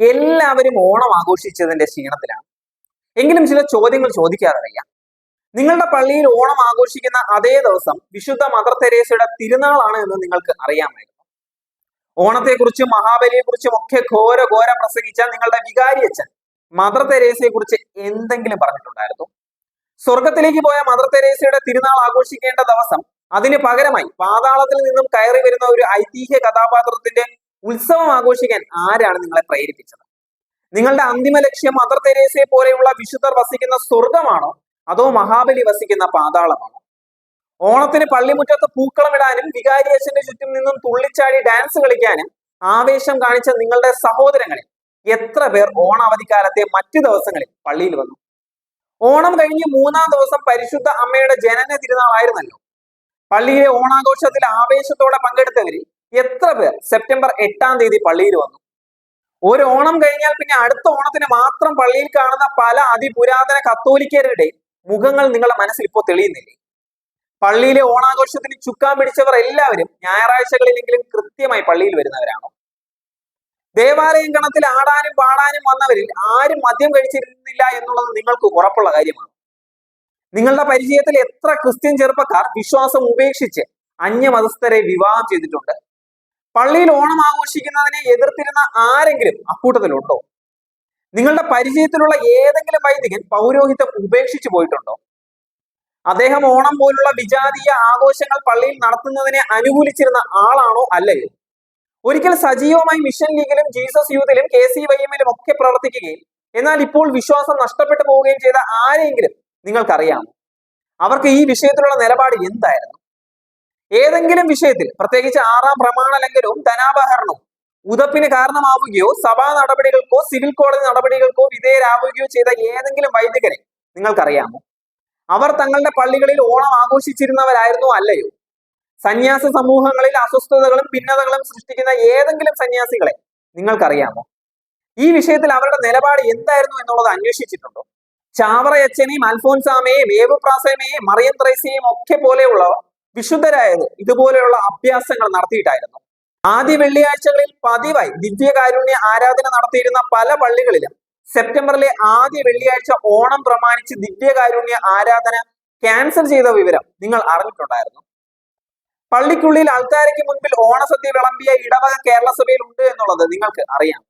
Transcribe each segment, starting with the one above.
എല്ലാവരും ഓണം ആഘോഷിച്ചതിന്റെ ക്ഷീണത്തിലാണ്. എങ്കിലും ചില ചോദ്യങ്ങൾ ചോദിക്കാതെ വയ്യ. നിങ്ങളുടെ പള്ളിയിൽ ഓണം ആഘോഷിക്കുന്ന അതേ ദിവസം വിശുദ്ധ മദർ തെരേസയുടെ തിരുനാളാണ് എന്ന് നിങ്ങൾക്ക് അറിയാമായിരുന്നു. ഓണത്തെക്കുറിച്ചും മഹാബലിയെക്കുറിച്ചും ഒക്കെ ഘോര ഘോര പ്രസംഗിച്ച നിങ്ങളുടെ വികാരി അച്ഛൻ മദർ തെരേസയെ കുറിച്ച് എന്തെങ്കിലും പറഞ്ഞിട്ടുണ്ടായിരുന്നു. സ്വർഗത്തിലേക്ക് പോയ മദർ തെരേസയുടെ തിരുനാൾ ആഘോഷിക്കേണ്ട ദിവസം അതിന് പകരമായി പാതാളത്തിൽ നിന്നും കയറി വരുന്ന ഒരു ഐതിഹ്യ കഥാപാത്രത്തിന്റെ ഉത്സവം ആഘോഷിക്കാൻ ആരാണ് നിങ്ങളെ പ്രേരിപ്പിച്ചത്? നിങ്ങളുടെ അന്തിമ ലക്ഷ്യം മദർ തെരേസയെ പോലെയുള്ള വിശുദ്ധർ വസിക്കുന്ന സ്വർഗമാണോ അതോ മഹാബലി വസിക്കുന്ന പാതാളമാണോ? ഓണത്തിന് പള്ളിമുറ്റത്ത് പൂക്കളമിടാനും വികാരിയച്ഛന്റെ ചുറ്റും നിന്നും തുള്ളിച്ചാടി ഡാൻസ് കളിക്കാനും ആവേശം കാണിച്ച നിങ്ങളുടെ സഹോദരങ്ങളിൽ എത്ര പേർ ഓണാവധിക്കാലത്തെ മറ്റു ദിവസങ്ങളിൽ പള്ളിയിൽ വന്നു? ഓണം കഴിഞ്ഞ് മൂന്നാം ദിവസം പരിശുദ്ധ അമ്മയുടെ ജനന തിരുനാളായിരുന്നല്ലോ പള്ളിയിലെ ഓണാഘോഷത്തിൽ ആവേശത്തോടെ പങ്കെടുത്തവരിൽ എത്ര പേർ? സെപ്റ്റംബർ എട്ടാം തീയതി പള്ളിയിൽ വന്നു. ഒരു ഓണം കഴിഞ്ഞാൽ പിന്നെ അടുത്ത ഓണത്തിന് മാത്രം പള്ളിയിൽ കാണുന്ന പല അതിപുരാതന കത്തോലിക്കരുടെ മുഖങ്ങൾ നിങ്ങളുടെ മനസ്സിൽ ഇപ്പോൾ തെളിയുന്നില്ലേ? പള്ളിയിലെ ഓണാഘോഷത്തിന് ചുക്കാൻ പിടിച്ചവർ എല്ലാവരും ഞായറാഴ്ചകളിലെങ്കിലും കൃത്യമായി പള്ളിയിൽ വരുന്നവരാണോ? ദേവാലയം കണത്തിൽ ആടാനും പാടാനും വന്നവരിൽ ആരും മദ്യം കഴിച്ചിരുന്നില്ല എന്നുള്ളത് നിങ്ങൾക്ക് ഉറപ്പുള്ള കാര്യമാണ്. നിങ്ങളുടെ പരിചയത്തിൽ എത്ര ക്രിസ്ത്യൻ ചെറുപ്പക്കാർ വിശ്വാസം ഉപേക്ഷിച്ച് അന്യമതസ്ഥരെ വിവാഹം ചെയ്തിട്ടുണ്ട്? പള്ളിയിൽ ഓണം ആഘോഷിക്കുന്നതിനെ എതിർത്തിരുന്ന ആരെങ്കിലും അക്കൂട്ടത്തിലുണ്ടോ? നിങ്ങളുടെ പരിചയത്തിലുള്ള ഏതെങ്കിലും വൈദികൻ പൗരോഹിത്യം ഉപേക്ഷിച്ചു പോയിട്ടുണ്ടോ? അദ്ദേഹം ഓണം പോലുള്ള വിജാതീയ ആഘോഷങ്ങൾ പള്ളിയിൽ നടത്തുന്നതിനെ അനുകൂലിച്ചിരുന്ന ആളാണോ അല്ലയോ? ഒരിക്കൽ സജീവമായി മിഷൻ ലീഗിലും ജീസസ് യൂത്തിലും കെ സി വൈഎമ്മിലും ഒക്കെ പ്രവർത്തിക്കുകയും എന്നാൽ ഇപ്പോൾ വിശ്വാസം നഷ്ടപ്പെട്ടു പോവുകയും ചെയ്ത ആരെങ്കിലും നിങ്ങൾക്കറിയാമോ? അവർക്ക് ഈ വിഷയത്തിലുള്ള നിലപാട് എന്തായിരുന്നു? ഏതെങ്കിലും വിഷയത്തിൽ പ്രത്യേകിച്ച് ആറാം പ്രമാണ ലംഘനവും ധനാപഹരണവും ഉതപ്പിന് കാരണമാവുകയോ സഭാ നടപടികൾക്കോ സിവിൽ കോടതി നടപടികൾക്കോ വിധേയരാവുകയോ ചെയ്ത ഏതെങ്കിലും വൈദികരെ നിങ്ങൾക്കറിയാമോ? അവർ തങ്ങളുടെ പള്ളികളിൽ ഓണം ആഘോഷിച്ചിരുന്നവരായിരുന്നു അല്ലയോ? സന്യാസ സമൂഹങ്ങളിൽ അസ്വസ്ഥതകളും ഭിന്നതകളും സൃഷ്ടിക്കുന്ന ഏതെങ്കിലും സന്യാസികളെ നിങ്ങൾക്കറിയാമോ? ഈ വിഷയത്തിൽ അവരുടെ നിലപാട് എന്തായിരുന്നു എന്നുള്ളത് അന്വേഷിച്ചിട്ടുണ്ടോ? ചാവറയച്ചനെയും അൽഫോൻസാമയെയും ഏവുപ്രാസമയെയും മറിയം ത്രൈസയെയും ഒക്കെ പോലെയുള്ളവർ വിശുദ്ധരായത് ഇതുപോലെയുള്ള അഭ്യാസങ്ങൾ നടത്തിയിട്ടായിരുന്നു. ആദ്യ വെള്ളിയാഴ്ചകളിൽ പതിവായി ദിവ്യകാരുണ്യ ആരാധന നടത്തിയിരുന്ന പല പള്ളികളിലും സെപ്റ്റംബറിലെ ആദ്യ വെള്ളിയാഴ്ച ഓണം പ്രമാണിച്ച് ദിവ്യകാരുണ്യ ആരാധന ക്യാൻസൽ ചെയ്ത വിവരം നിങ്ങൾ അറിഞ്ഞിട്ടുണ്ടായിരുന്നു. പള്ളിക്കുള്ളിൽ ആൾക്കാരയ്ക്ക് മുൻപിൽ ഓണസദ്യ വിളമ്പിയ ഇടവക കേരള സഭയിൽ ഉണ്ട് എന്നുള്ളത് നിങ്ങൾക്ക് അറിയാം.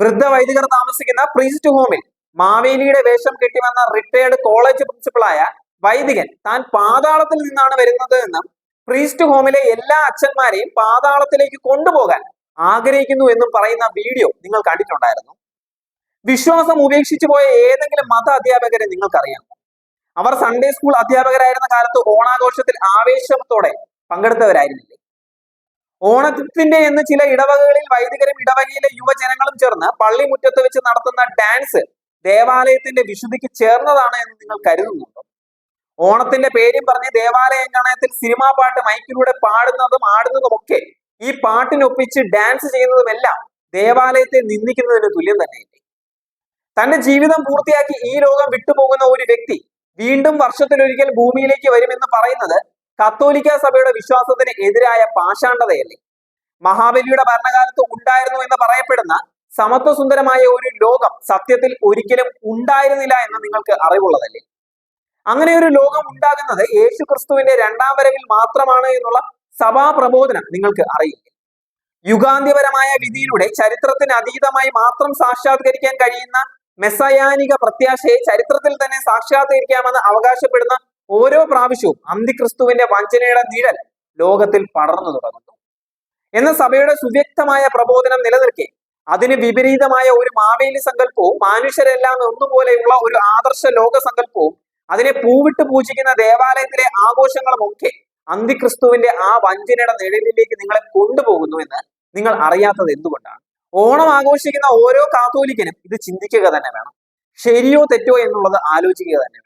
വൃദ്ധ വൈദികർ താമസിക്കുന്ന പ്രീസ്റ്റ് ഹോമിൽ മാവേലിയുടെ വേഷം കെട്ടിവന്ന റിട്ടയർഡ് കോളേജ് പ്രിൻസിപ്പളായ വൈദികൻ. താൻ പാതാളത്തിൽ നിന്നാണ് വരുന്നത് എന്നും പ്രീസ്റ്റ് ഹോമിലെ എല്ലാ അച്ഛന്മാരെയും പാതാളത്തിലേക്ക് കൊണ്ടുപോകാൻ ആഗ്രഹിക്കുന്നു എന്നും പറയുന്ന വീഡിയോ നിങ്ങൾ കണ്ടിട്ടുണ്ടായിരുന്നു. വിശ്വാസം ഉപേക്ഷിച്ചു പോയ ഏതെങ്കിലും മത അധ്യാപകരെ നിങ്ങൾക്കറിയാമോ അവർ സൺഡേ സ്കൂൾ അധ്യാപകരായിരുന്ന കാലത്ത് ഓണാഘോഷത്തിൽ ആവേശത്തോടെ പങ്കെടുത്തവരായിരുന്നില്ലേ? ഓണത്തിന്റെ എന്ന് ചില ഇടവകകളിൽ വൈദികരും ഇടവകയിലെ യുവജനങ്ങളും ചേർന്ന് പള്ളിമുറ്റത്ത് വെച്ച് നടത്തുന്ന ഡാൻസ് ദേവാലയത്തിന്റെ വിശുദ്ധിക്ക് ചേർന്നതാണ് എന്ന് നിങ്ങൾ കരുതുന്നുണ്ടോ? ഓണത്തിന്റെ പേരും പറഞ്ഞ് ദേവാലയ ഗണയത്തിൽ സിനിമാ പാട്ട് മൈക്കിലൂടെ പാടുന്നതും ആടുന്നതും ഒക്കെ ഈ പാട്ടിനൊപ്പിച്ച് ഡാൻസ് ചെയ്യുന്നതുമെല്ലാം ദേവാലയത്തെ നിന്ദിക്കുന്നതിന് തുല്യം തന്നെയല്ലേ? തന്റെ ജീവിതം പൂർത്തിയാക്കി ഈ ലോകം വിട്ടുപോകുന്ന ഒരു വ്യക്തി വീണ്ടും വർഷത്തിലൊരിക്കൽ ഭൂമിയിലേക്ക് വരുമെന്ന് പറയുന്നത് കത്തോലിക്ക സഭയുടെ വിശ്വാസത്തിന് എതിരായ പാഷാണ്ഡതയല്ലേ? മഹാബലിയുടെ ഭരണകാലത്ത് ഉണ്ടായിരുന്നു എന്ന് പറയപ്പെടുന്ന സമത്വസുന്ദരമായ ഒരു ലോകം സത്യത്തിൽ ഒരിക്കലും ഉണ്ടായിരുന്നില്ല എന്ന് നിങ്ങൾക്ക് അറിവുള്ളതല്ലേ? അങ്ങനെ ഒരു ലോകം ഉണ്ടാകുന്നത് യേശു ക്രിസ്തുവിന്റെ രണ്ടാം വരവിൽ മാത്രമാണ് എന്നുള്ള സഭാ പ്രബോധനം നിങ്ങൾക്ക് അറിയില്ല. യുഗാന്ത്യപരമായ വിധിയിലൂടെ ചരിത്രത്തിന് അതീതമായി മാത്രം സാക്ഷാത്കരിക്കാൻ കഴിയുന്ന മെസ്സയാനിക പ്രത്യാശയെ ചരിത്രത്തിൽ തന്നെ സാക്ഷാത്കരിക്കാമെന്ന് അവകാശപ്പെടുന്ന ഓരോ പ്രാവശ്യവും അന്തിക്രിസ്തുവിന്റെ വഞ്ചനയുടെ നിഴൽ ലോകത്തിൽ പടർന്നു തുടങ്ങുന്നു. എന്ന സഭയുടെ സുവ്യക്തമായ പ്രബോധനം നിലനിൽക്കെ അതിന് വിപരീതമായ ഒരു മാവേലി സങ്കല്പവും മനുഷ്യരെല്ലാം ഒന്നുപോലെയുള്ള ഒരു ആദർശ ലോക സങ്കല്പവും അതിനെ പൂവിട്ട് പൂജിക്കുന്ന ദേവാലയത്തിലെ ആഘോഷങ്ങളുമൊക്കെ അന്തിക്രിസ്തുവിന്റെ ആ വഞ്ചനയുടെ നിഴലിലേക്ക് നിങ്ങളെ കൊണ്ടുപോകുന്നു എന്ന് നിങ്ങൾ അറിയാത്തത് എന്തുകൊണ്ടാണ്? ഓണം ആഘോഷിക്കുന്ന ഓരോ കാത്തോലിക്കനും ഇത് ചിന്തിക്കുക തന്നെ വേണം. ശരിയോ തെറ്റോ എന്നുള്ളത് ആലോചിക്കുക തന്നെ